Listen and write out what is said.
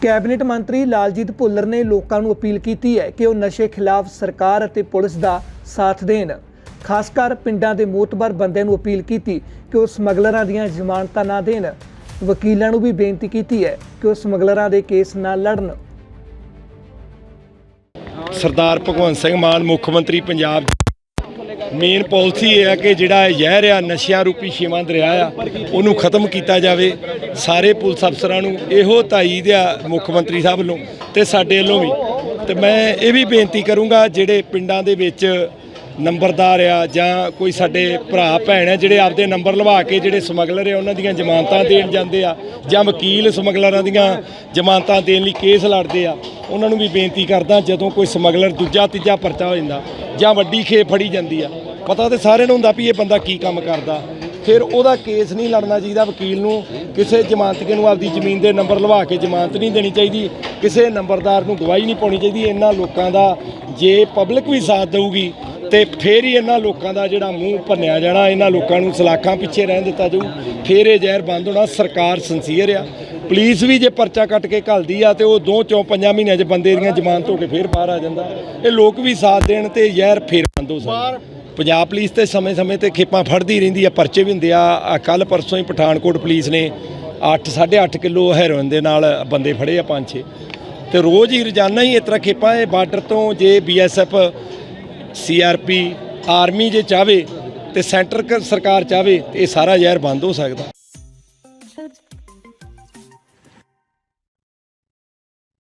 Cabinet ਮੰਤਰੀ ਲਾਲਜੀਤ ਭੁੱਲਰ ਨੇ ਲੋਕਾਂ ਨੂੰ ਅਪੀਲ ਕੀਤੀ ਹੈ ਕਿ ਉਹ ਨਸ਼ੇ ਖਿਲਾਫ ਸਰਕਾਰ ਅਤੇ ਪੁਲਿਸ ਦਾ ਸਾਥ ਦੇਣ। ਖਾਸ ਕਰ ਪਿੰਡਾਂ ਦੇ ਮੋਤਬਰ ਬੰਦਿਆਂ ਨੂੰ ਅਪੀਲ ਕੀਤੀ ਕਿ ਉਹ ਸਮਗਲਰਾਂ ਦੀਆਂ ਜ਼ਮਾਨਤਾਂ ਨਾ ਦੇਣ। ਵਕੀਲਾਂ ਨੂੰ ਵੀ ਬੇਨਤੀ ਕੀਤੀ ਹੈ ਕਿ ਉਹ ਸਮਗਲਰਾਂ ਦੇ ਕੇਸ ਨਾ ਲੜਨ। ਸਰਦਾਰ ਭਗਵੰਤ ਸਿੰਘ ਮਾਨ, ਮੁੱਖ ਮੰਤਰੀ ਪੰਜਾਬ ਮੇਨ ਪਾਲਿਸੀ ਇਹ ਹੈ ਕਿ ਜਿਹੜਾ ਜ਼ਹਿਰ ਆ, ਨਸ਼ਿਆਂ ਰੂਪੀ ਛੇਵਾਂ ਦਰਿਆ ਆ, ਉਹਨੂੰ ਖਤਮ ਕੀਤਾ ਜਾਵੇ। ਸਾਰੇ ਪੁਲਿਸ ਅਫਸਰਾਂ ਨੂੰ ਇਹੋ ਤਾਈਦ ਆ, ਮੁੱਖ ਮੰਤਰੀ ਸਾਹਿਬ ਵੱਲੋਂ ਤੇ ਸਾਡੇ ਵੱਲੋਂ ਵੀ। ਤੇ ਮੈਂ ਇਹ ਵੀ ਬੇਨਤੀ ਕਰੂੰਗਾ, ਜਿਹੜੇ ਪਿੰਡਾਂ ਦੇ ਵਿੱਚ ਨੰਬਰਦਾਰ ਆ ਜਾਂ ਕੋਈ ਸਾਡੇ ਭਰਾ, ਭੈਣ ਆ, ਜਿਹੜੇ ਆਪਦੇ ਨੰਬਰ ਲਵਾ ਕੇ ਜਿਹੜੇ ਸਮਗਲਰ ਆ, ਉਹਨਾਂ ਦੀਆਂ ਜ਼ਮਾਨਤਾਂ ਦੇਣ ਜਾਂਦੇ ਆ ਜਾਂ ਵਕੀਲ ਸਮਗਲਰਾਂ ਦੀਆਂ ਜ਼ਮਾਨਤਾਂ ਦੇਣ ਲਈ ਕੇਸ ਲੜਦੇ ਆ ਉਹਨਾਂ ਨੂੰ ਵੀ ਬੇਨਤੀ ਕਰਦਾ ਜਦੋਂ ਕੋਈ ਸਮਗਲਰ ਦੂਜਾ ਤੀਜਾ ਪਰਚਾ ਹੋ ਜਾਂਦਾ ਜਾਂ ਵੱਡੀ ਖੇਪ ਫੜੀ ਜਾਂਦੀ ਆ, ਪਤਾ ਤੇ ਸਾਰਿਆਂ ਨੂੰ ਹੁੰਦਾ ਵੀ ਇਹ ਬੰਦਾ ਕੀ ਕੰਮ ਕਰਦਾ। ਫਿਰ ਉਹਦਾ ਕੇਸ ਨਹੀਂ ਲੜਨਾ ਚਾਹੀਦਾ ਵਕੀਲ ਨੂੰ, ਕਿਸੇ ਜਮਾਨਤਕੇ ਨੂੰ ਆਪਦੀ ਜ਼ਮੀਨ ਦੇ ਨੰਬਰ ਲਵਾ ਕੇ ਜ਼ਮਾਨਤ ਨਹੀਂ ਦੇਣੀ ਚਾਹੀਦੀ, ਕਿਸੇ ਨੰਬਰਦਾਰ ਨੂੰ ਗਵਾਹੀ ਨਹੀਂ ਪਾਉਣੀ ਚਾਹੀਦੀ, ਇਹਨਾਂ ਲੋਕਾਂ ਦਾ ਜੇ ਪਬਲਿਕ ਵੀ ਸਾਥ ਦੇਊਗੀ ਤੇ ਫੇਰ ਹੀ ਇਹਨਾਂ ਲੋਕਾਂ ਦਾ ਜਿਹੜਾ ਮੂੰਹ ਭੰਨਿਆ ਜਾਣਾ, ਇਹਨਾਂ ਲੋਕਾਂ ਨੂੰ ਸਲਾਖਾਂ ਪਿੱਛੇ ਰਹਿਣ ਦਿੱਤਾ ਜਾਊ, ਫੇਰ ਇਹ ਜ਼ਹਿਰ ਬੰਦ ਹੋਣਾ ਸਰਕਾਰ ਸੰਸੀਅਰ ਆ। ਪੁਲਿਸ ਵੀ ਜੇ ਪਰਚਾ ਕੱਟ ਕੇ ਘੱਲਦੀ ਆ ਤੇ ਉਹ ਦੋ ਚੋਂ ਪੰਜਾਂ ਮਹੀਨਿਆਂ 'ਚ ਬੰਦੇ ਦੀਆਂ ਜ਼ਮਾਨਤ ਹੋ ਕੇ ਫੇਰ ਬਾਹਰ ਆ ਜਾਂਦਾ। ਇਹ ਲੋਕ ਵੀ ਸਾਥ ਦੇਣ ਤੇ ਜ਼ਹਿਰ ਫੇਰ ਬੰਦ ਹੋ ਸਕਦਾ। ਪੰਜਾਬ ਪੁਲਿਸ ਤੇ ਸਮੇਂ-ਸਮੇਂ ਤੇ ਖੇਪਾਂ ਫੜਦੀ ਰਹਿੰਦੀ ਆ ਪਰਚੇ ਵੀ ਹੁੰਦੇ ਆ। ਕੱਲ ਪਰਸੋਂ ਹੀ ਪਠਾਨਕੋਟ ਪੁਲਿਸ ਨੇ 8 8.5 ਕਿਲੋ ਹੈਰੋਇਨ ਦੇ ਨਾਲ ਬੰਦੇ ਫੜੇ ਆ ਪੰਜ ਛੇ। ਤੇ ਰੋਜ਼ ਹੀ ਰੋਜ਼ਾਨਾ ਹੀ ਇਸ ਤਰ੍ਹਾਂ ਖੇਪਾਂ ਇਹ ਬਾਰਡਰ ਤੋਂ ਜੇ ਬੀਐਸਐਫ ਸੀਆਰਪੀ ਆਰਮੀ ਜੇ ਚਾਵੇ ਤੇ ਸੈਂਟਰ ਸਰਕਾਰ ਚਾਵੇ ਤੇ ਇਹ ਸਾਰਾ ਜ਼ਹਿਰ ਬੰਦ ਹੋ ਸਕਦਾ।